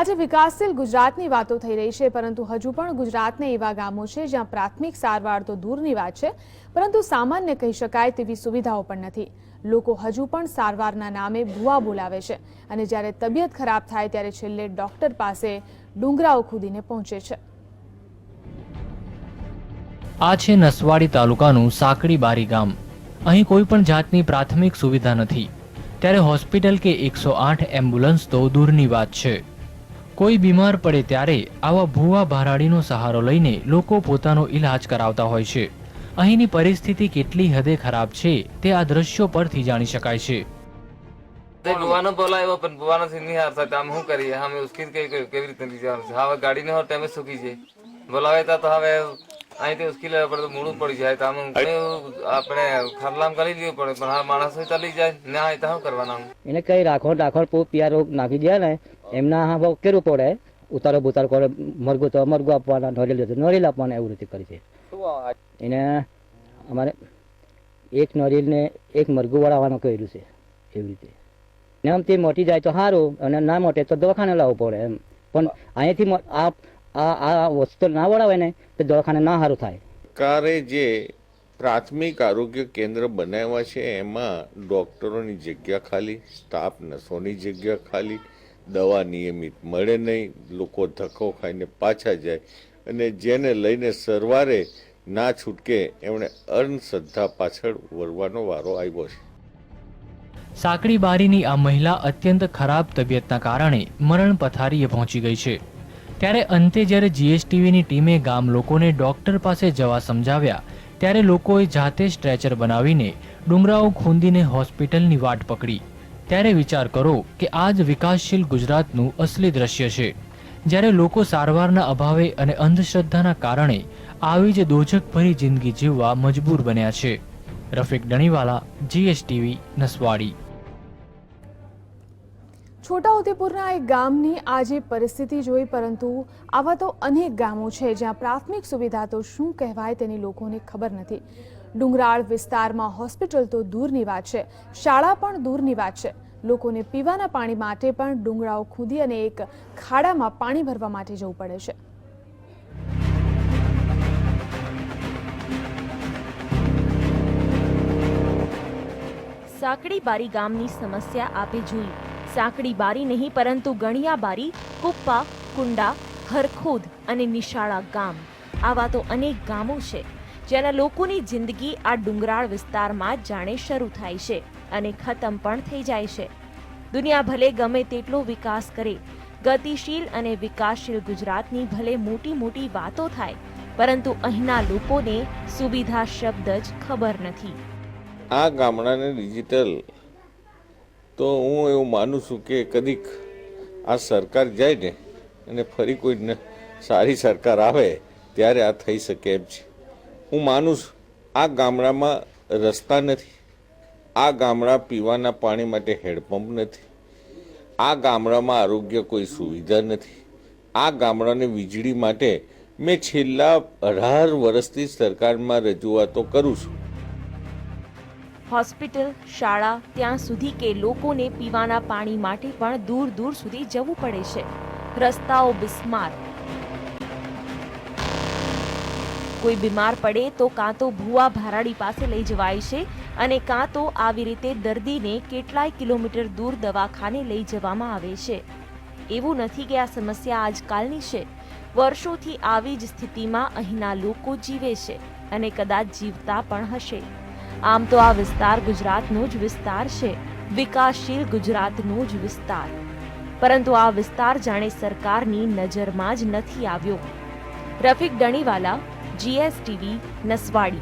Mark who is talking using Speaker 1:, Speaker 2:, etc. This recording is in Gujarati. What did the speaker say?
Speaker 1: આજે વિકાસશીલ ગુજરાતની વાતો થઈ રહી છે, પરંતુ હજુ પણ ગુજરાતને એવા ગામો છે જ્યાં પ્રાથમિક સારવાર તો દૂરની વાત છે, પરંતુ સામાન્ય કહી શકાય તેવી સુવિધાઓ પણ નથી. લોકો હજુ પણ સારવારના નામે ભૂવા બોલાવે છે અને જ્યારે તબિયત ખરાબ થાય ત્યારે છેલ્લે ડોક્ટર પાસે ડુંગરાઓ ખુદીને પહોંચે છે.
Speaker 2: આ છે નસવાડી તાલુકાનું સાંકડી બારી ગામ. અહીં કોઈ પણ જાતની પ્રાથમિક સુવિધા નથી. ત્યારે હોસ્પિટલ કે એકસો આઠ એમ્બ્યુલન્સ તો દૂરની વાત છે. કોઈ બીમાર પડે ત્યારે આવા ભૂવા ભારાડીનો સહારો લઈને લોકો પોતાનો ઈલાજ કરાવતા હોય છે. અહીંની પરિસ્થિતિ કેટલી હદે ખરાબ છે તે આ દ્રશ્યો પરથી જાણી શકાય છે.
Speaker 3: તે ભુવાનો બોલાવ્યો પણ ભુવાનો થી નહીં હાર થતા આમ શું કરીએ? અમે ઉસકી કેવી રીતે હવે ગાડી ને ટાઈમે સુકી છે. બોલાવે તો હવે અહીંથી ઉશ્કેલ પડે તો મૂળું પડી જાય તો આપણે ખરલામ કરી દેવું પડે, પણ હા માણસ ચાલી જાય, ના હોય તો શું કરવાનું?
Speaker 4: એને કઈ રાખો રાખો પો પિયારો નાખી દે ને, એમના હા બહુ કેરું પડે. ઉતારો બુતારો કરે મરગું તો મરગું આપવાના, નોરેલ જતો નોરેલ આપવાના એવું રીતે કરી છે. એને અમારે એક નોરેલને એક મરઘું વળાવવાનું કહેલું છે, એવી રીતે. ને આમ તે મોટી જાય તો સારું, અને ના મોટે તો દવાખાને લાવવું પડે એમ. પણ અહીંયાથી આ આ આ વસ્તુ ના વળાવે ને તો દવાખાને ના સારું થાય.
Speaker 5: સરકારે જે પ્રાથમિક આરોગ્ય કેન્દ્ર બનાવ્યા છે એમાં ડૉક્ટરોની જગ્યા ખાલી સ્ટાફ નર્સોની જગ્યા ખાલી દવા નિયમિત મળે નહીં લોકો ધક્કો ખાઈને પાછા જાય અને જેને લઈને સરવારે ના છૂટકે એમણે અંધશ્રદ્ધા પાછળ વળવાનો વારો આવ્યો છે.
Speaker 2: સાંકડી બારીની આ મહિલા અત્યંત ખરાબ તબિયતના કારણે મરણ પથારીએ પહોંચી ગઈ છે. ત્યારે અંતે જ્યારે જીએસટીવીની ટીમે ગામ લોકોને ડોક્ટર પાસે જવા સમજાવ્યા, ત્યારે લોકોએ જાતે સ્ટ્રેચર બનાવીને ડુંગરાઓ ખૂંદીને હોસ્પિટલની વાટ પકડી. ત્યારે વિચાર કરો કે આ જ વિકાસશીલ ગુજરાતનું અસલી દ્રશ્ય છે. જ્યારે લોકો સારવારના અભાવે અને અંધશ્રદ્ધાના કારણે આવી જ દોજકભરી જિંદગી જીવવા મજબૂર બન્યા છે. રફીક ડણીવાલા જીએસટીવી નસવાડી.
Speaker 1: છોટાઉદેપુરના એક ગામની આજે પરિસ્થિતિ જોઈ, પરંતુ આવા તો અનેક ગામો છે જ્યાં પ્રાથમિક સુવિધા તો શું કહેવાય તેની લોકોને ખબર નથી. ડુંગરાળ વિસ્તારમાં હોસ્પિટલ તો દૂરની વાત છે, શાળા પણ દૂરની વાત છે. લોકોને પીવાના પાણી માટે પણ ડુંગરાઓ ખૂદી અને એક ખાડામાં પાણી ભરવા માટે જવું પડે છે.
Speaker 6: સાંકડી બારી ગામની સમસ્યા આપે જોઈ. સાંકડી બારી નહીં, પરંતુ ગણિયા બારી, કુપ્પા, કુંડા, હરખોદ અને નિશાળા ગામ. આવા તો અનેક ગામો છે, જેના લોકોની જિંદગી આ ડુંગરાળ વિસ્તારમાં જાણે શરૂ થાય છે અને ખતમ પણ થઈ જાય છે. દુનિયા ભલે ગમે તેટલો વિકાસ કરે, ગતિશીલ અને વિકાસશીલ ગુજરાતની ભલે મોટી મોટી વાતો થાય, પરંતુ અહીંના લોકોને સુવિધા શબ્દ જ ખબર નથી.
Speaker 5: આ ગામડાને ડિજિટલ તો હું એવું માનું છું કે કદીક આ સરકાર જાય ને અને ફરી કોઈ સારી સરકાર આવે, ત્યારે આ થઈ શકે એમ છે. હું માનું છું, આ ગામડામાં રસ્તા નથી. આ ગામડા પીવાના પાણી માટે હેડપંપ નથી. આ ગામડામાં આરોગ્ય કોઈ સુવિધા નથી. આ ગામડાને વીજળી માટે મેં છેલ્લા અઢાર વર્ષથી સરકારમાં રજૂઆતો કરું છું.
Speaker 6: હોસ્પિટલ, શાળા, ત્યાં સુધી કે લોકોને પીવાના પાણી માટે પણ દૂર દૂર સુધી જવું પડે છે. રસ્તાઓ બિસ્માર. કોઈ બીમાર પડે તો કાં તો ભૂવા ભારાડી પાસે લઈ જવાય છે અને કાં તો આવી રીતે દર્દીને કેટલાય કિલોમીટર દૂર દવાખાને લઈ જવામાં આવે છે. એવું નથી કે આ સમસ્યા આજકાલની છે. વર્ષોથી આવી જ સ્થિતિમાં અહીંના લોકો જીવે છે અને કદાચ જીવતા પણ હશે. આમ તો આ વિસ્તાર ગુજરાતનો જ વિસ્તાર છે. વિકાસશીલ ગુજરાતનો જ વિસ્તાર. પરંતુ આ વિસ્તાર જાણે સરકારની નજરમાં જ નથી આવ્યો. રફીક ડણીવાલા જીએસટીવી નસવાડી.